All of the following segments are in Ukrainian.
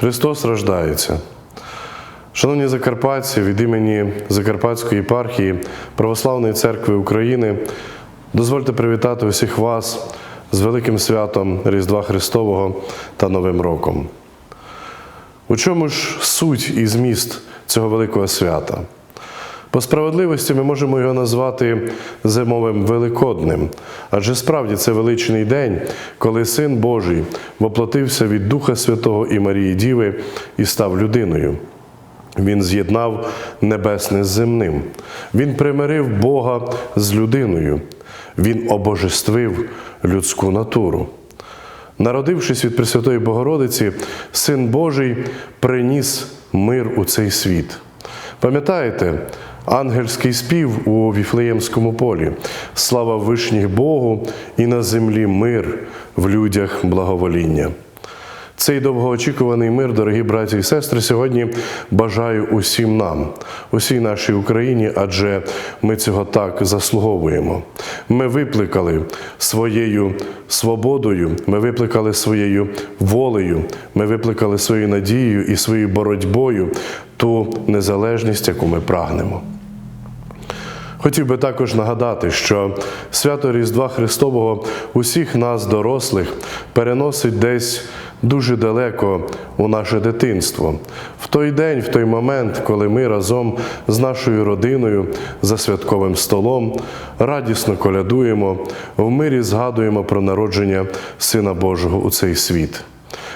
Христос рождається. Шановні закарпатці, від імені Закарпатської єпархії Православної церкви України дозвольте привітати усіх вас з великим святом Різдва Христового та Новим роком. У чому ж суть і зміст цього великого свята? По справедливості ми можемо його назвати зимовим великодним, адже справді це величний день, коли Син Божий воплотився від Духа Святого і Марії Діви і став людиною. Він з'єднав небесне з земним. Він примирив Бога з людиною. Він обожествив людську натуру. Народившись від Пресвятої Богородиці, Син Божий приніс мир у цей світ. Пам'ятаєте, ангельський спів у Віфлеємському полі. Слава вишніх Богу і на землі мир, в людях благовоління. Цей довгоочікуваний мир, дорогі браті і сестри, сьогодні бажаю усім нам, усій нашій Україні, адже ми цього так заслуговуємо. Ми викликали своєю свободою, ми викликали своєю волею, ми викликали своєю надією і своєю боротьбою ту незалежність, яку ми прагнемо. Хотів би також нагадати, що свято Різдва Христового усіх нас, дорослих, переносить десь дуже далеко у наше дитинство. В той день, в той момент, коли ми разом з нашою родиною за святковим столом радісно колядуємо, в мирі згадуємо про народження Сина Божого у цей світ.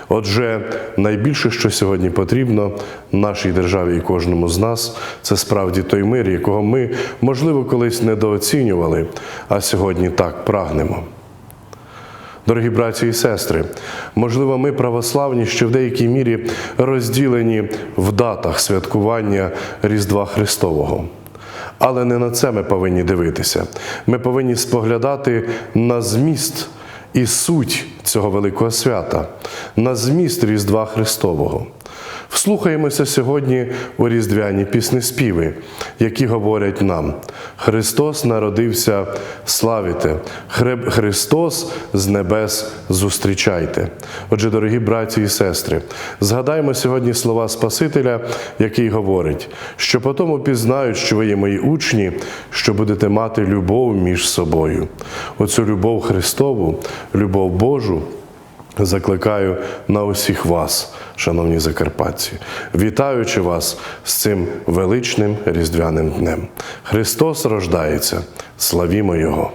Отже, найбільше, що сьогодні потрібно нашій державі і кожному з нас, це справді той мир, якого ми, можливо, колись недооцінювали, а сьогодні так прагнемо. Дорогі браті і сестри, можливо, ми православні, що в деякій мірі розділені в датах святкування Різдва Христового. Але не на це ми повинні дивитися. Ми повинні споглядати на зміст і суть цього великого свята, на зміст Різдва Христового. Вслухаємося сьогодні у різдвяні піснеспіви, які говорять нам: Христос народився, славіте, Христос з небес зустрічайте. Отже, дорогі браті і сестри, згадаймо сьогодні слова Спасителя, який говорить, що потому пізнають, що ви є мої учні, що будете мати любов між собою. Оцю любов Христову, любов Божу. Закликаю на усіх вас, шановні закарпатці, вітаючи вас з цим величним різдвяним днем. Христос рождається, славімо Його!